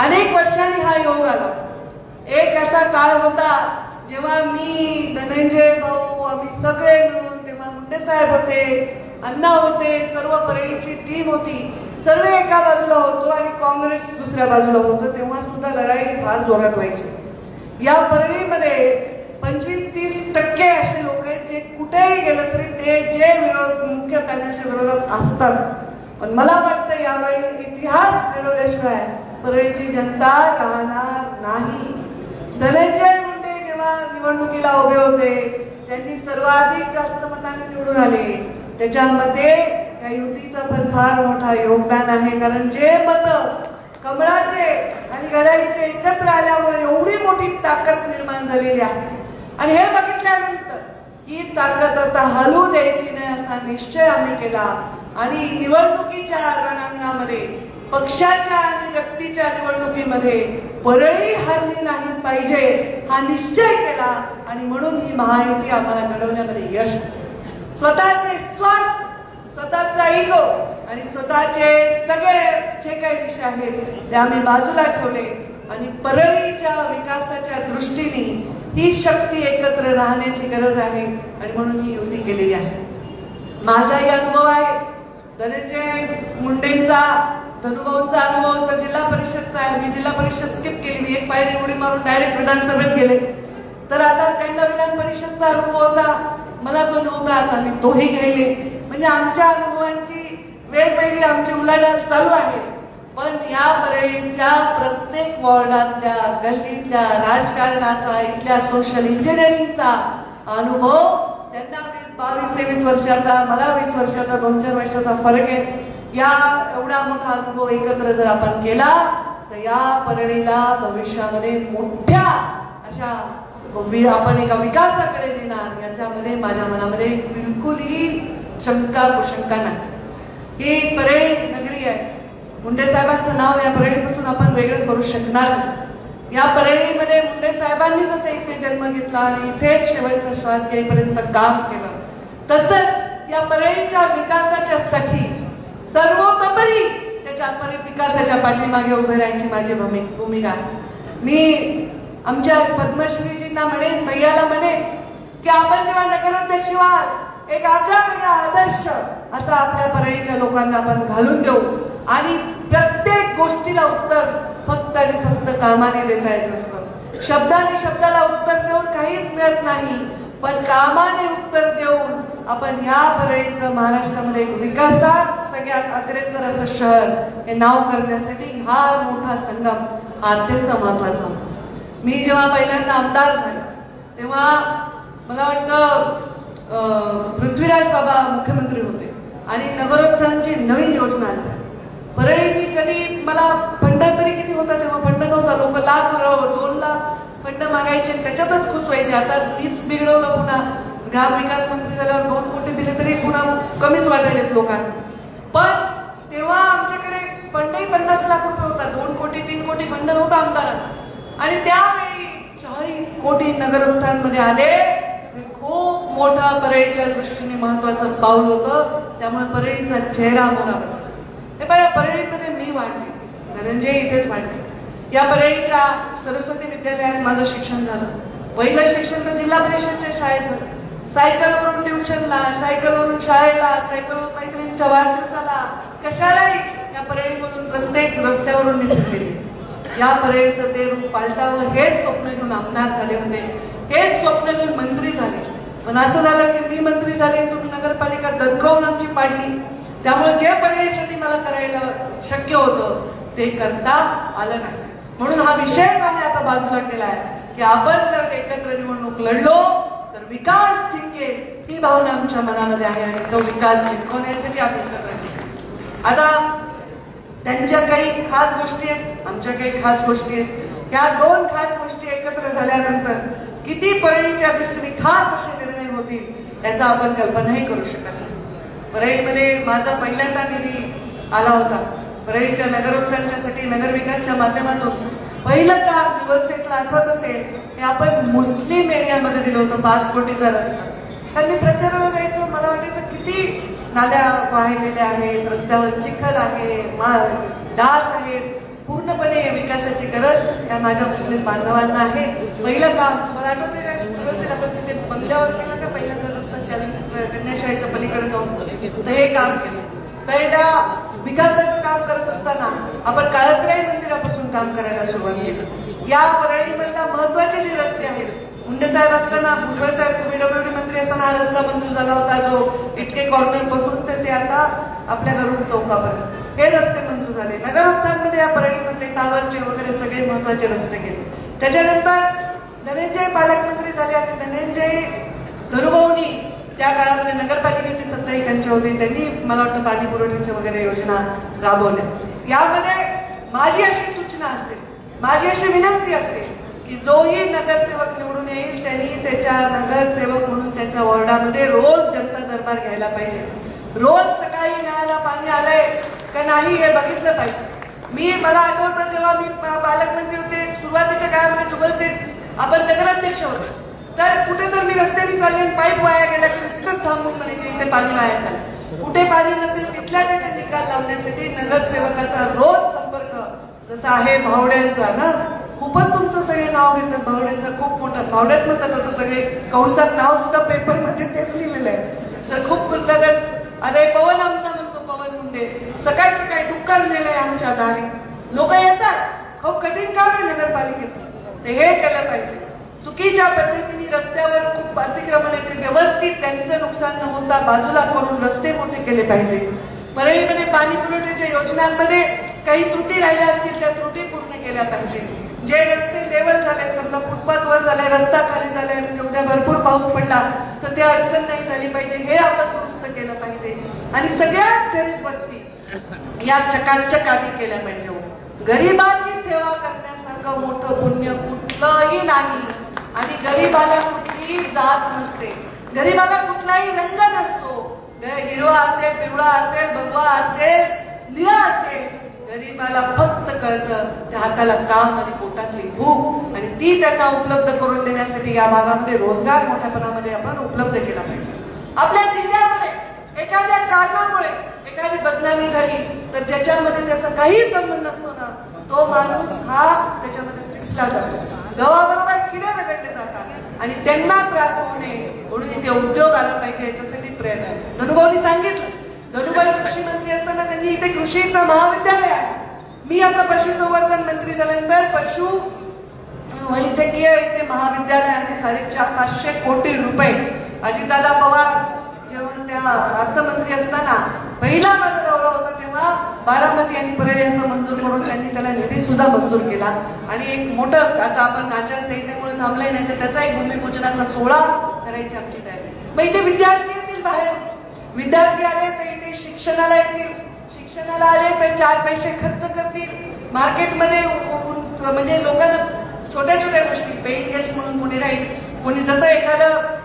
अनेक वर्षांनी हा योग आला. एक असा काळ होता जेव्हा मी धनंजय भाऊ आम्ही सगळे मिळून तेव्हा मुंडे साहेब होते अण्णा होते सर्व परळीची टीम होती. सर्व एका बाजूला होतो आणि काँग्रेस दुसऱ्या बाजूला होतं तेव्हा सुद्धा लढाई फार जोरात व्हायची. या परळीमध्ये पंचवीस तीस टक्के असे लोक आहेत जे कुठेही गेलं तरी ते जे विरोध मुख्य पॅनलच्या विरोधात असतात. पण मला वाटतं यावेळी इतिहास घडवल्याशिवाय परळीची जनता राहणार नाही. धनंजय मुंडे जेव्हा निवडणुकीला उभे होते त्यांनी सर्वाधिक जास्त मतांनी निवडून आले. त्याच्यामध्ये या युतीचं पण फार मोठा योगदान आहे कारण जे मत कमळाचे आणि घड्याळीचे एकत्र आल्यामुळे एवढी मोठी ताकद निर्माण झालेली आहे. आणि हे बघितल्यानंतर ही ताकद आता हलू द्यायची नाही असा निश्चय आम्ही केला. आणि निवडणुकीच्या रणांगणामध्ये पक्षाच्या आणि व्यक्तीच्या निवडणुकीमध्ये परळी हरली नाही पाहिजे हा निश्चय केला आणि म्हणून ही महायुती आम्हाला घडवण्यामध्ये यश स्वतःचे स्वार्थ स्वतःचा इगो आणि स्वतःचे सगळे जे काही विषय आहेत ते आम्ही बाजूला ठेवले आणि परळीच्या विकासाच्या दृष्टीने ही शक्ती एकत्र राहण्याची गरज आहे आणि म्हणून ही युती केलेली आहे. माझाही अनुभव आहे. धनंजय मुंडेंचा धनुभाऊंचा अनुभव तर जिल्हा परिषदचा आहे. मी जिल्हा परिषद स्किप केली. मी एक पायरी उडी मारून डायरेक्ट विधानसभेत गेले. तर आता त्यांना विधान परिषदचा अनुभव होता. मला तो नव्हता आता. मी तोही गेले म्हणजे आमच्या अनुभवांची वेगवेगळी आमची उलाढाल चालू आहे. पण या परळीच्या प्रत्येक वॉर्डातल्या गल्लीतल्या राजकारणाचा इथल्या सोशल इंजिनिअरिंगचा अनुभव त्यांना वीस बावीस तेवीस वर्षाचा मला वीस वर्षाचा दोन चार वर्षाचा फरक आहे. या एवढा मोठा अनुभव एकत्र जर आपण केला तर या परळीला भविष्यामध्ये मोठ्या अशा आपण एका विकासाकडे नेणार याच्यामध्ये माझ्या मनामध्ये बिलकुलही शंका कुशंका नाही. ही परळी नगरी आहे. मुंडे साहेबांचं नाव या परळीपासून आपण वेगळं करू शकणार या परळीमध्ये मुंडे साहेबांनी जसं इथे जन्म घेतला आणि इथेच शेवटचा श्वास घेईपर्यंत काम केलं तसंच या परळीच्या विकासाच्या साठी सर्वोतपरी त्याच्या परी विकासाच्या पाठीमागे उभे राहायची माझी भूमि- भूमिका. मी आमच्या पद्मश्रीजींना म्हणेन भैयाला म्हणेन की आपण जेव्हा नगराध्यक्ष व्हाल एक आगळा वेगळा आदर्श असा आपल्या परळीच्या लोकांना आपण घालून देऊ आणि प्रत्येक गोष्टीला उत्तर फक्त आणि फक्त कामाने देता येत असतं. शब्दाने शब्दाला उत्तर देऊन काहीच मिळत नाही पण कामाने उत्तर देऊन आपण या परळीचं महाराष्ट्रामध्ये एक विकासात सगळ्यात अग्रेसर असं शहर हे नाव करण्यासाठी हा मोठा संगम हा अत्यंत महत्त्वाचा होता. मी जेव्हा पहिल्यांदा आमदार झाले तेव्हा मला वाटतं पृथ्वीराज बाबा मुख्यमंत्री होते आणि नगरोत्थानची नवीन योजना आली. परळीनी कधी मला फंड तरी किती होता तेव्हा फंड नव्हता. लोक लाख दोन लाख फंड मागायचे त्याच्यातच खुश व्हायचे आता मीच बिघडवलं पुन्हा. ग्राम विकास मंत्री झाल्यावर दोन कोटी दिले तरी पुन्हा कमीच वाटायलेत लोकांना. पण तेव्हा आमच्याकडे फंडही पन्नास लाख रुपये होता. दोन कोटी तीन कोटी फंड नव्हता आमदारांना आणि त्यावेळी चाळीस कोटी नगरोत्थानमध्ये आले. खूप मोठा परळीच्या दृष्टीने महत्वाचं पाऊल होतं. त्यामुळे परळीचा चेहरा मोरा हे बघा परळीमध्ये मी वाढले. धनंजय इथेच वाढले. या परळीच्या सरस्वती विद्यालयात माझं शिक्षण झालं. पहिलं शिक्षण तर जिल्हा परिषदच्या शाळेत झालं. सायकलवरून ट्युशनला सायकलवरून शाळेला सायकलवरून मैत्रिणीच्या वाढदिवसाला कशालाही या परळीमधून प्रत्येक रस्त्यावरून निघून फिरलेली या परेडचं ते रूप पालटावं हेच स्वप्न घेऊन आमदार झाले होते. हेच स्वप्न घेऊन मंत्री झाले. पण असं झालं की मी मंत्री झाले तुम्ही नगरपालिका दणकवून आमची पाडली. त्यामुळे जे परेडसाठी मला करायला शक्य होतं ते करता आलं नाही. म्हणून हा विषयच आम्ही आता बाजूला केलाय की आपण जर एकत्र निवडणूक लढलो तर विकास जिंकेल ही भावना आमच्या मनामध्ये आहे आणि तो विकास जिंकवण्यासाठी आम्ही एकत्र केला. आता त्यांच्या काही खास गोष्टी आहेत आमच्या काही खास गोष्टी आहेत. या दोन खास गोष्टी एकत्र झाल्यानंतर किती परळीच्या दृष्टीने खास असे निर्णय होतील याचा आपण कल्पनाही करू शकत नाही. परळीमध्ये माझा पहिल्यांदा निधी आला होता. परळीच्या नगरोत्थानासाठी नगरविकासच्या माध्यमातून पहिलं काम दिवसेतला आठवत असेल हे आपण मुस्लिम एरियामध्ये दिलं होतं पाच कोटीचा रस्ता. कारण मी प्रचाराला जायचं मला वाटायचं किती नाल्या वाहिलेल्या आहेत रस्त्यावर चिखल आहे माल डास आहेत पूर्णपणे विकासाची गरज या माझ्या मुस्लिम बांधवांना आहे. पहिलं काम मला आठवते व्यवस्थित आपण तिथे बंगल्यावर केलं का पहिल्यांदा रस्ता शाली कन्याशाळेच्या पलीकडे जाऊन तर हे काम केलं. तर त्या विकासाचं काम करत असताना आपण काळत राहील काम करायला सुरुवात केली. या परळीमधल्या महत्त्वाचे जे रस्ते आहेत मुंडे साहेब असताना भुजबळ साहेब पीडब्ल्यूडी मंत्री असताना हा रस्ता मंजूर झाला होता जो इटके कॉर्नरपासून तर ते आता आपल्या घरून चौकापर्यंत हे रस्ते मंजूर झाले. नगर हप्त्यांमध्ये या परळीमधले टावरचे वगैरे सगळे महत्त्वाचे रस्ते गेले त्याच्यानंतर धनंजय पालकमंत्री झाले आणि धनंजय धनुभाऊनी त्या काळामध्ये नगरपालिकेची सत्ताही त्यांच्या होती. त्यांनी मला वाटतं पाणी पुरवठ्याच्या वगैरे योजना राबवल्या. यामध्ये माझी अशी माझी अशी विनंती असते की जोही नगरसेवक निवडून येईल त्यांनी त्याच्या नगरसेवक म्हणून त्याच्या वॉर्डामध्ये रोज जनता दरबार घ्यायला पाहिजे. रोज सकाळी नळाला पाणी आलंय का नाही हे बघितलं पाहिजे. मी मला आठवतं जेव्हा मी पालकमंत्री होते सुरुवातीच्या काळामध्ये जुगल सेठ आपण नगराध्यक्ष होते. तर कुठे जर मी रस्त्याने चालले पाईप वाया गेला की तिथंच थांबून म्हणायचे इथे पाणी वाया झालं. कुठे पाणी नसेल तिथल्या तिथे निकाल लावण्यासाठी नगरसेवकाचा रोज जसं आहे भावड्यांचा ना खूपच तुमचं सगळे नाव घेतात भावड्यांचं खूप मोठं. भावड्यात म्हणतात आता सगळे कंसात नाव सुद्धा पेपरमध्ये तेच लिहिलेलं आहे. तर खूप लगेच अरे पवन आमचा म्हणतो पवन मुंडे सकाळी सकाळी डुक्कर नेलंय आमच्या दारी. लोक येतात खूप कठीण काम आहे नगरपालिकेचं. ते हे केलं पाहिजे. चुकीच्या पद्धतीने रस्त्यावर खूप अतिक्रमण येते व्यवस्थित त्यांचं नुकसान न होता बाजूला करून रस्ते मोठे केले पाहिजे. परळीमध्ये पाणी पुरवठ्याच्या योजनांमध्ये काही त्रुटी राहिल्या असतील त्या त्रुटी पूर्ण केल्या पाहिजे. जे रस्ते लेवल झाले समजा फुटपाथवर झाले रस्ता खाली झाले आणि उद्या भरपूर पाऊस पडला तर ते अडचण नाही झाली पाहिजे. हे आपण दुरुस्त केलं पाहिजे. आणि सगळ्यात गरीब वस्ती या चकाचक आधी केल्या पाहिजे हो. गरिबांची सेवा करण्यासारखं मोठं पुण्य कुठलंही नाही. आणि गरीबाला कुठलीही जात नसते. गरीबाला कुठलाही रंग नसतो. हिरवा असेल पिवळा असेल भगवा असेल निळा असेल. गरीबाला फक्त कळतं त्या हाताला काम आणि पोटातली भूक. आणि ती त्यांना उपलब्ध करून देण्यासाठी या भागामध्ये रोजगार मोठ्यापणामध्ये आपण उपलब्ध केला पाहिजे. आपल्या जिल्ह्यामध्ये एखाद्या कारणामुळे एखादी बदनामी झाली तर ज्याच्यामध्ये त्याचा काही संबंध नसतो ना तो माणूस हा त्याच्यामध्ये दिसला जातो. गव्हाबरोबर किडे रगडले जातात. आणि त्यांना त्रास होऊ नये म्हणून इथे उद्योग आला पाहिजे याच्यासाठी प्रयत्न. धनुभाऊनी सांगितलं धनुभाई कृषी मंत्री असताना त्यांनी इथे कृषीचं महाविद्यालय आहे. मी आता पशुसंवर्धन मंत्री झाल्यानंतर पशु वैद्यकीय इथे महाविद्यालयाने साडेचार पाचशे कोटी रुपये. अजितदादा पवार जेव्हा त्या अर्थमंत्री असताना पहिला माझा दौरा होता तेव्हा बारामती आणि परळी असं मंजूर करून त्यांनी त्याला निधी सुद्धा मंजूर केला. आणि एक मोठं आता आपण आचारसंहितेमुळे थांबलाय नाही तर त्याचा एक भूमिपूजनाचा सोहळा करायची आमची तयारी. मग इथे विद्यार्थी येतील बाहेर विद्यार्थी आले तर शिक्षणाला येतील. शिक्षणाला आले तर चार पैसे खर्च करतील. मार्केटमध्ये म्हणजे लोकांना छोट्या छोट्या गोष्टी पेईंग गेस्ट म्हणून कोणी राहील कोणी जसं एखादं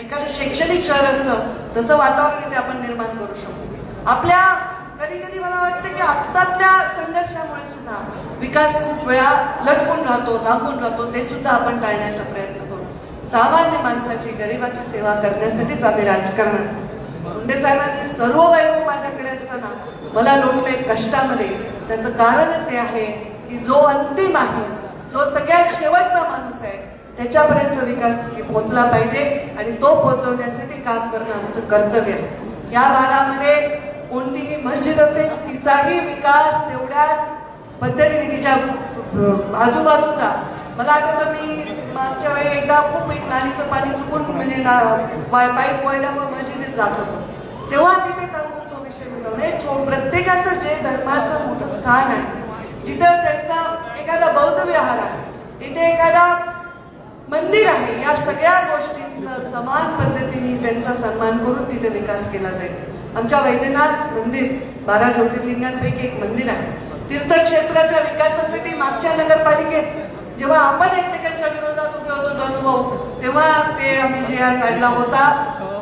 एखादं शैक्षणिक शहर असतं तसं वातावरण इथे आपण निर्माण करू शकतो आपल्या कधी कधी मला वाटतं की आपसातल्या संघर्षामुळे सुद्धा विकास खूप वेळा लटकून राहतो लांबून राहतो ते सुद्धा आपण टाळण्याचा प्रयत्न करू. सामान्य माणसाची गरिबाची सेवा करण्यासाठीच आम्ही राजकारणात मुंडे साहेबांनी सर्व वैभव माझ्याकडे असताना मला लोटले कष्टामध्ये. त्याचं कारणच हे आहे की जो अंतिम आहे जो सगळ्यात शेवटचा माणूस आहे त्याच्यापर्यंत विकास पोहोचला पाहिजे आणि तो पोहोचवण्यासाठी काम करणं आमचं कर्तव्य आहे. या भागामध्ये कोणतीही मस्जिद असेल तिचाही विकास तेवढ्याच पद्धतीने तिच्या आजूबाजूचा मला आठवतं मी मागच्या वेळी एकदा खूप एक नालीचं पाणी चुकून म्हणजे पाय- पाईप वळल्यामुळे मस्जिदीत जात होतो. तेव्हा तिथे थांबून तो विषय मिळवणे म्हणजे छो प्रत्येकाचं जे धर्माचं मोठं स्थान आहे जिथं त्यांचा एखादा बौद्ध विहार आहे इथे एखादा मंदिर आहे या सगळ्या गोष्टींचा समान पद्धतीने त्यांचा सन्मान करून तिथे विकास केला जाईल. आमच्या वैद्यनाथ मंदिर बारा ज्योतिर्लिंगांपैकी एक मंदिर आहे. तीर्थक्षेत्राच्या विकासासाठी मागच्या नगरपालिकेत जेव्हा आपण एकमेकांच्या विरोधात उभे होतो धनुभाऊ तेव्हा ते आम्ही जे आर काढला होता.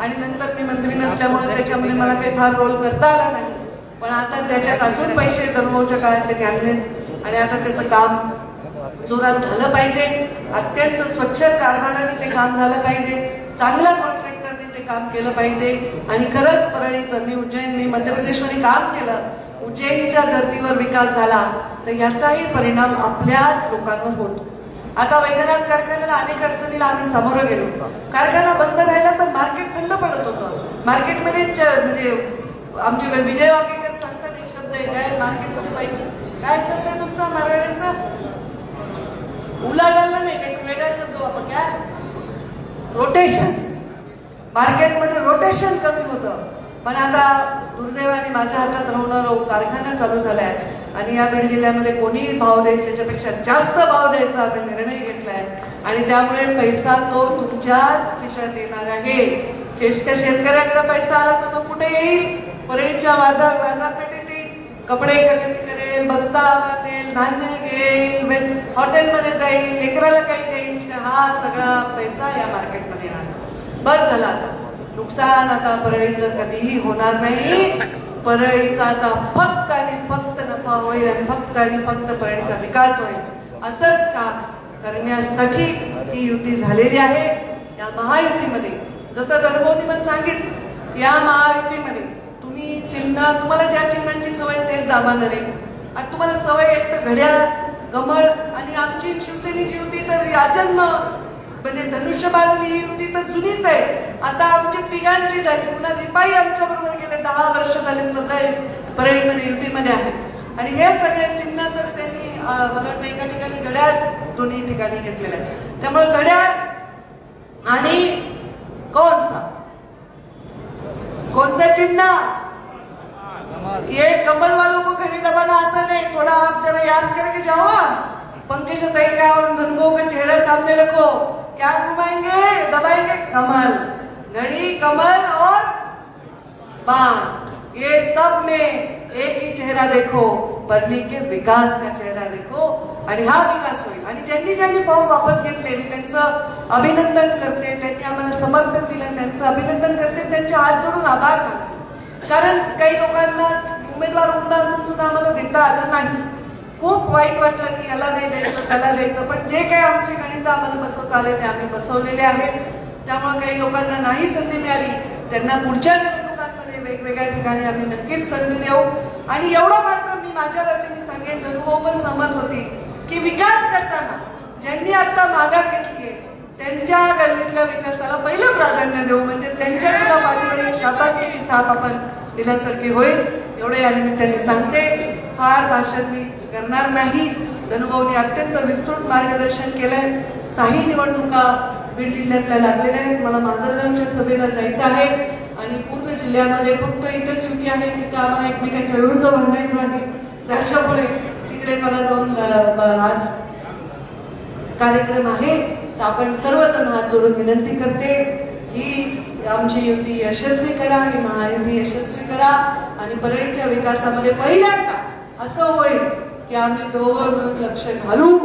आणि नंतर मी मंत्री नसल्यामुळे त्याच्यामध्ये मला काही फार रोल करता आला नाही. पण आता त्याच्यात अजून पैसे धनुभाऊच्या काळात त्यांनी आणले आणि आता त्याचं काम जोरात झालं पाहिजे. अत्यंत स्वच्छ कारभाराने ते काम झालं पाहिजे. चांगल्या कॉन्ट्रॅक्टरने ते काम केलं पाहिजे. आणि खरंच परळीचं मी उज्जैन मी मध्य प्रदेशमध्ये काम केलं. उज्जैनच्या धर्तीवर विकास झाला तर याचाही परिणाम आपल्याच लोकांवर होतो. आता वैद्यनाथ कारखान्याला अनेक अडचणीला आम्ही सामोरं गेलो होतो. कारखाना बंद राहिला तर मार्केट थंड पडत होतं. मार्केटमध्ये म्हणजे आमचे विजय वाकेकर सांगतात एक शब्द आहे काय मार्केटमध्ये पैसे काय शब्द आहे तुमचा मराठ्यांचा उलाढालला नाही काही वेगळा शब्द वापर काय? रोटेशन मार्केटमध्ये रोटेशन कमी होतं. पण आता दुर्दैवाने माझ्या हातात राहणार कारखाना चालू झालाय आणि या बीड जिल्ह्यामध्ये कोणीही भाव देईल त्याच्यापेक्षा जास्त भाव द्यायचा आम्ही निर्णय घेतलाय. आणि त्यामुळे पैसा तो तुमच्याच खिशात येणार आहे. शेष- त्या शेतकऱ्याकडे पैसा आला तर तो कुठे येईल? परळीच्या बाजार बाजारपेठेत येईल कपडे खरेदी करेल बस्ता आणेल धान्य घेईल हॉटेलमध्ये जाईल लेकराला काही देईल. हा सगळा पैसा या मार्केटमध्ये येणार. बस झाला आता. नुकसान आता परळीचं कधीही होणार नाही. परळीचा आता फक्त आणि फक्त नफा होईल आणि फक्त आणि फक्त परळीचा विकास होईल. असंच काम करण्यासाठी ही युती झालेली आहे. या महायुतीमध्ये जसं गणगोनी पण सांगितलं या महायुतीमध्ये तुम्ही चिन्ह तुम्हाला ज्या चिन्हांची सवय आहे तेच दाबानं रे आणि तुम्हाला सवय एक तर घड्याळ कमळ आणि आमची शिवसेनेची युती तर याजन्म म्हणजे धनुष्यबाण ही युती तर जुनीच आहे. आता आमची तिघांची झाली. पुन्हा रिपाई आमच्या बरोबर गेले. दहा वर्ष झाले सदैव परळीमध्ये युतीमध्ये आहे. आणि हे सगळे चिन्ह तर त्यांनी मला वाटतं एका ठिकाणी घड्याळ दोन्ही ठिकाणी घेतलेलं आहे. त्यामुळे घड्याळ आणि कोणसा? कोणसा चिन्ह? ये कमल वालों को खड़ी दबाना आसान है थोड़ा आप जरा याद करके जाओ पंकज ताई का और धनगो का चेहरा सामने रखो. क्या घुमाएंगे? दबाएंगे कमल। घड़ी कमल और बाण। ये सब में एक ही चेहरा देखो परली के विकास का चेहरा देखो। आणि हा विकास होईल. आणि ज्यांनी ज्यांनी फॉर्म वापस घेतले मी त्यांचं अभिनंदन करते त्यांनी आम्हाला समर्थन दिलं त्यांचं अभिनंदन करते त्यांचे हात जोडून आभार मानते. कारण काही लोकांना उमेदवार उमदा असून सुद्धा आम्हाला देता आलं नाही. खूप वाईट वाटलं की याला नाही द्यायचं त्याला द्यायचं. पण जे काही आमचे गणित आम्हाला बसवता आले ते आम्ही बसवलेले आहेत. त्यामुळे काही लोकांना नाही संधी मिळाली. त्यांना पुढच्या निवडणुकांमध्ये वेगवेगळ्या ठिकाणी आम्ही नक्कीच संधी देऊ. आणि एवढं मात्र मी माझ्या वतीने सांगेन गणभाऊ पण सहमत होती की विकास करताना ज्यांनी आता मागा घेतली त्यांच्या गल्लीतल्या विकासाला पहिलं प्राधान्य देऊ. म्हणजे त्यांच्या सुद्धा पाठीवर एक थाप आपण दिल्यासारखी होईल. एवढे या निमित्ताने सांगते. फार भाषण मी करणार नाही. धनुभाऊनी अत्यंत विस्तृत मार्गदर्शन केलंय. साही निवडणुका बीड जिल्ह्यातल्या लागलेल्या आहेत. मला माजलगावच्या सभेला जायचं आहे. आणि पूर्ण जिल्ह्यामध्ये फक्त इथेच युती आहे. तिथं आम्हाला एकमेकांच्या विरुद्ध भांडायचं आहे. त्याच्यामुळे तिकडे मला जाऊन आज कार्यक्रम आहे. तर आपण सर्वजण हात जोडून विनंती करते ही आमची युती यशस्वी करा ही महायुती यशस्वी करा. आणि परळीच्या विकासामध्ये पहिल्यांदा असं होईल की आम्ही दोघं मिळून लक्ष घालू.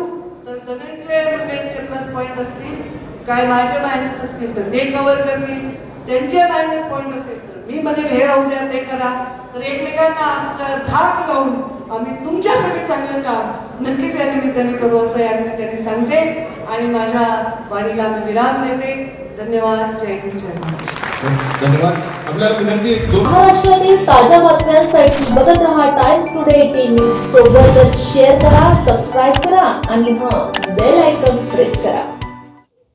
तर धनंजय मुंडेंचे प्लस पॉईंट असतील काय माझे मायनस असतील तर ते कव्हर करतील त्यांचे मायनस पॉईंट असेल तर मी म्हणेल हे राहू द्या ते करा. तर एकमेकांना आमचा धाक लावून आम्ही तुमच्यासाठी चांगलं काम नक्कीच या निमित्ताने करू असं या निमित्ताने सांगते. आणि माझ्या वाणीला मी विराम देते. धन्यवाद. जय हिंद जय महाराष्ट्र. धन्यवाद. आपल्याला विनंती महाराष्ट्रातील ताज्या बातम्यांसाठी बघत रहा टाइम्स टुडे एटीन न्यूज सोबतच शेअर करा सबस्क्राईब करा आणि हा बेल आयकॉन प्रेस करा.